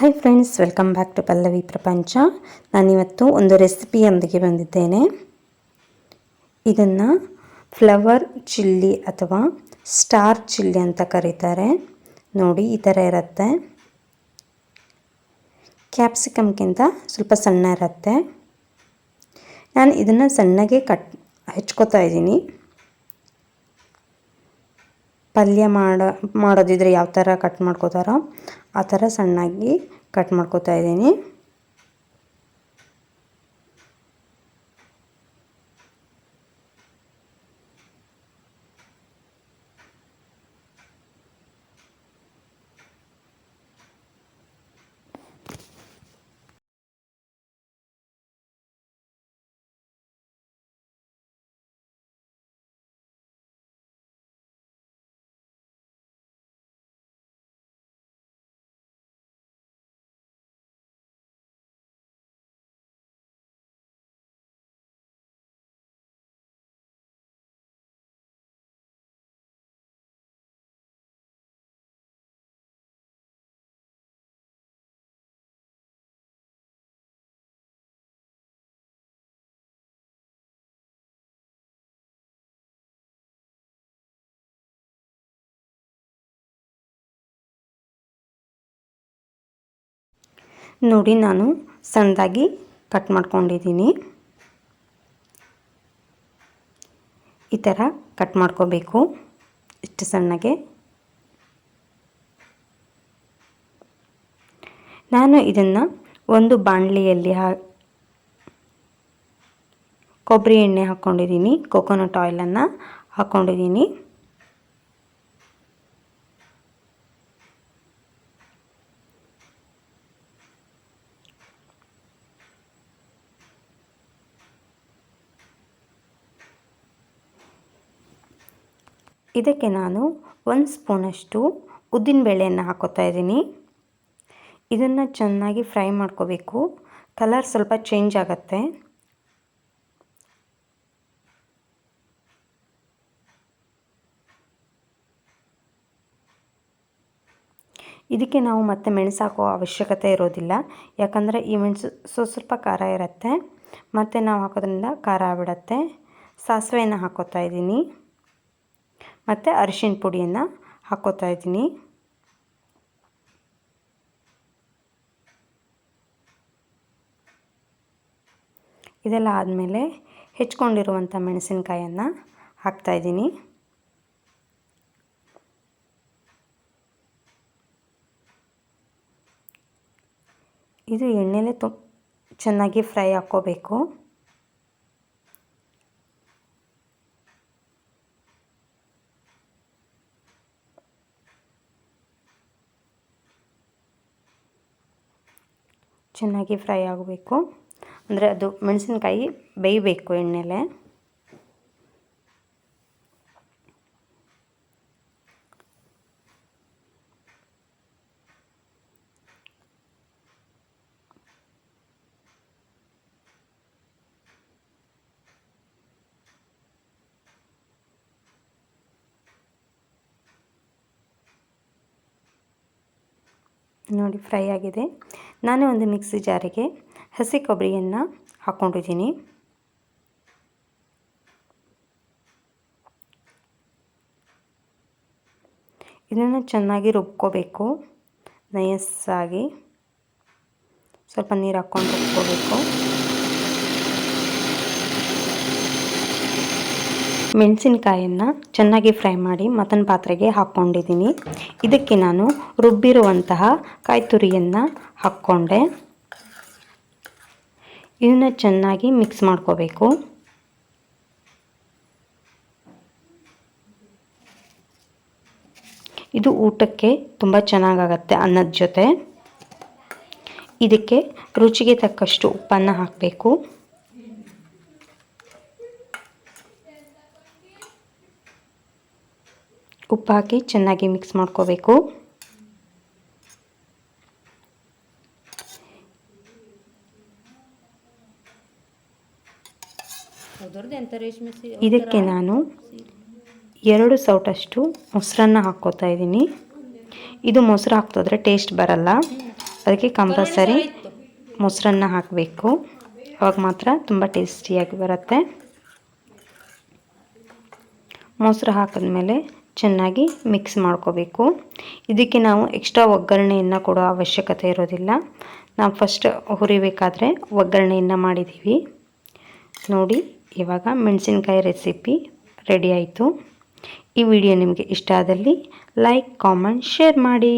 Hi friends welcome back to Pallavi Prapancha ನಾನಿವತ್ತು ಒಂದು ರೆಸಿಪಿಯೊಂದಿಗೆ ಬಂದಿದ್ದೇನೆ. ಇದನ್ನು ಫ್ಲವರ್ ಚಿಲ್ಲಿ ಅಥವಾ ಸ್ಟಾರ್ ಚಿಲ್ಲಿ ಅಂತ ಕರೀತಾರೆ. ನೋಡಿ, ಈ ಥರ ಇರುತ್ತೆ. ಕ್ಯಾಪ್ಸಿಕಮ್ಗಿಂತ ಸ್ವಲ್ಪ ಸಣ್ಣ ಇರುತ್ತೆ. ನಾನು ಇದನ್ನು ಸಣ್ಣಗೆ ಕಟ್ ಹೆಚ್ಕೋತಾ ಇದ್ದೀನಿ. ಪಲ್ಯ ಮಾಡೋ, ಮಾಡೋದಿದ್ರೆ ಯಾವ ಥರ ಕಟ್ ಮಾಡ್ಕೋತಾರೋ ಆ ಥರ ಸಣ್ಣಾಗಿ ಕಟ್ ಮಾಡ್ಕೊತಾ ಇದ್ದೀನಿ. ನೋಡಿ ನಾನು ಸಣ್ಣದಾಗಿ ಕಟ್ ಮಾಡ್ಕೊಂಡಿದ್ದೀನಿ. ಈ ಥರ ಕಟ್ ಮಾಡ್ಕೋಬೇಕು. ಇಷ್ಟು ಸಣ್ಣಗೆ. ನಾನು ಇದನ್ನು ಒಂದು ಬಾಣಲಿಯಲ್ಲಿ ಹಾ, ಕೊಬ್ಬರಿ ಎಣ್ಣೆ ಹಾಕ್ಕೊಂಡಿದ್ದೀನಿ ಕೊಕೊನಟ್ ಆಯಿಲನ್ನು ಹಾಕ್ಕೊಂಡಿದ್ದೀನಿ ಇದಕ್ಕೆ ನಾನು ಒಂದು ಸ್ಪೂನಷ್ಟು ಉದ್ದಿನಬೇಳೆಯನ್ನು ಹಾಕೋತಾ ಇದ್ದೀನಿ. ಇದನ್ನು ಚೆನ್ನಾಗಿ ಫ್ರೈ ಮಾಡ್ಕೋಬೇಕು. ಕಲರ್ ಸ್ವಲ್ಪ ಚೇಂಜ್ ಆಗುತ್ತೆ. ಇದಕ್ಕೆ ನಾವು ಮತ್ತೆ ಮೆಣಸು ಹಾಕೋ ಅವಶ್ಯಕತೆ ಇರೋದಿಲ್ಲ. ಯಾಕಂದರೆ ಈ ಮೆಣಸು ಸ್ವಲ್ಪ ಖಾರ ಇರುತ್ತೆ. ಮತ್ತು ನಾವು ಹಾಕೋದ್ರಿಂದ ಖಾರ ಬಿಡುತ್ತೆ ಸಾಸಿವೆಯನ್ನು ಹಾಕೋತಾ ಇದ್ದೀನಿ. ಮತ್ತು ಅರಿಶಿನ ಪುಡಿಯನ್ನು ಹಾಕ್ಕೋತಾ ಇದ್ದೀನಿ. ಇದೆಲ್ಲ ಆದಮೇಲೆ ಹೆಚ್ಕೊಂಡಿರುವಂಥ ಮೆಣಸಿನ್ಕಾಯನ್ನು ಹಾಕ್ತಾಯಿದ್ದೀನಿ ಇದು ಎಣ್ಣೆಲೆ ತು ಚೆನ್ನಾಗಿ ಫ್ರೈ ಹಾಕ್ಕೋಬೇಕು. ಚೆನ್ನಾಗಿ ಫ್ರೈ ಆಗಬೇಕು. ಅಂದರೆ ಅದು ಮೆಣಸಿನ್ಕಾಯಿ ಬೇಯಬೇಕು ಎಣ್ಣೆಲೆ. ನೋಡಿ ಫ್ರೈ ಆಗಿದೆ. ನಾನು ಒಂದು ಮಿಕ್ಸಿ ಜಾರಿಗೆ ಹಸಿ ಕೊಬ್ಬರಿಯನ್ನು ಹಾಕ್ಕೊಂಡಿದ್ದೀನಿ ಇದನ್ನು ಚೆನ್ನಾಗಿ ರುಬ್ಕೋಬೇಕು. ನಯಸ್ಸಾಗಿ ಸ್ವಲ್ಪ ನೀರು ಹಾಕ್ಕೊಂಡು ರುಬ್ಕೋಬೇಕು. ಮೆಣಸಿನ್ಕಾಯನ್ನು ಚೆನ್ನಾಗಿ ಫ್ರೈ ಮಾಡಿ ಮತ್ತೊಂದು ಪಾತ್ರೆಗೆ ಹಾಕ್ಕೊಂಡಿದ್ದೀನಿ. ಇದಕ್ಕೆ ನಾನು ರುಬ್ಬಿರುವಂತಹ ಕಾಯಿ ತುರಿಯನ್ನು ಹಾಕ್ಕೊಂಡೆ. ಇದನ್ನು ಚೆನ್ನಾಗಿ ಮಿಕ್ಸ್ ಮಾಡ್ಕೋಬೇಕು. ಇದು ಊಟಕ್ಕೆ ತುಂಬ ಚೆನ್ನಾಗಾಗತ್ತೆ ಅನ್ನದ ಜೊತೆ. ಇದಕ್ಕೆ ರುಚಿಗೆ ತಕ್ಕಷ್ಟು ಉಪ್ಪನ್ನು ಹಾಕಬೇಕು. ಉಪ್ಪು ಹಾಕಿ ಚೆನ್ನಾಗಿ ಮಿಕ್ಸ್ ಮಾಡ್ಕೋಬೇಕು. ಇದಕ್ಕೆ ನಾನು ಎರಡು ಸೌಟಷ್ಟು ಮೊಸರನ್ನ ಹಾಕ್ಕೋತಾ ಇದ್ದೀನಿ. ಇದು ಮೊಸರು ಹಾಕ್ತೋದ್ರೆ ಟೇಸ್ಟ್ ಬರಲ್ಲ. ಅದಕ್ಕೆ ಕಂಪಲ್ಸರಿ ಮೊಸರನ್ನ ಹಾಕಬೇಕು. ಅವಾಗ ಮಾತ್ರ ತುಂಬ ಟೇಸ್ಟಿಯಾಗಿ ಬರುತ್ತೆ. ಮೊಸರು ಹಾಕಿದ್ಮೇಲೆ ಚೆನ್ನಾಗಿ ಮಿಕ್ಸ್ ಮಾಡ್ಕೋಬೇಕು. ಇದಕ್ಕೆ ನಾವು ಎಕ್ಸ್ಟ್ರಾ ಒಗ್ಗರಣೆಯನ್ನು ಕೊಡೋ ಅವಶ್ಯಕತೆ ಇರೋದಿಲ್ಲ. ನಾವು ಫಸ್ಟ್ ಹುರಿಬೇಕಾದ್ರೆ ಒಗ್ಗರಣೆಯನ್ನು ಮಾಡಿದ್ದೀವಿ ನೋಡಿ, ಇವಾಗ ಮೆಣಸಿನ್ಕಾಯಿ ರೆಸಿಪಿ ರೆಡಿ ಆಯಿತು. ಈ ವಿಡಿಯೋ ನಿಮಗೆ ಇಷ್ಟ ಆದಲ್ಲಿ ಲೈಕ್ ಕಾಮೆಂಟ್ ಶೇರ್ ಮಾಡಿ.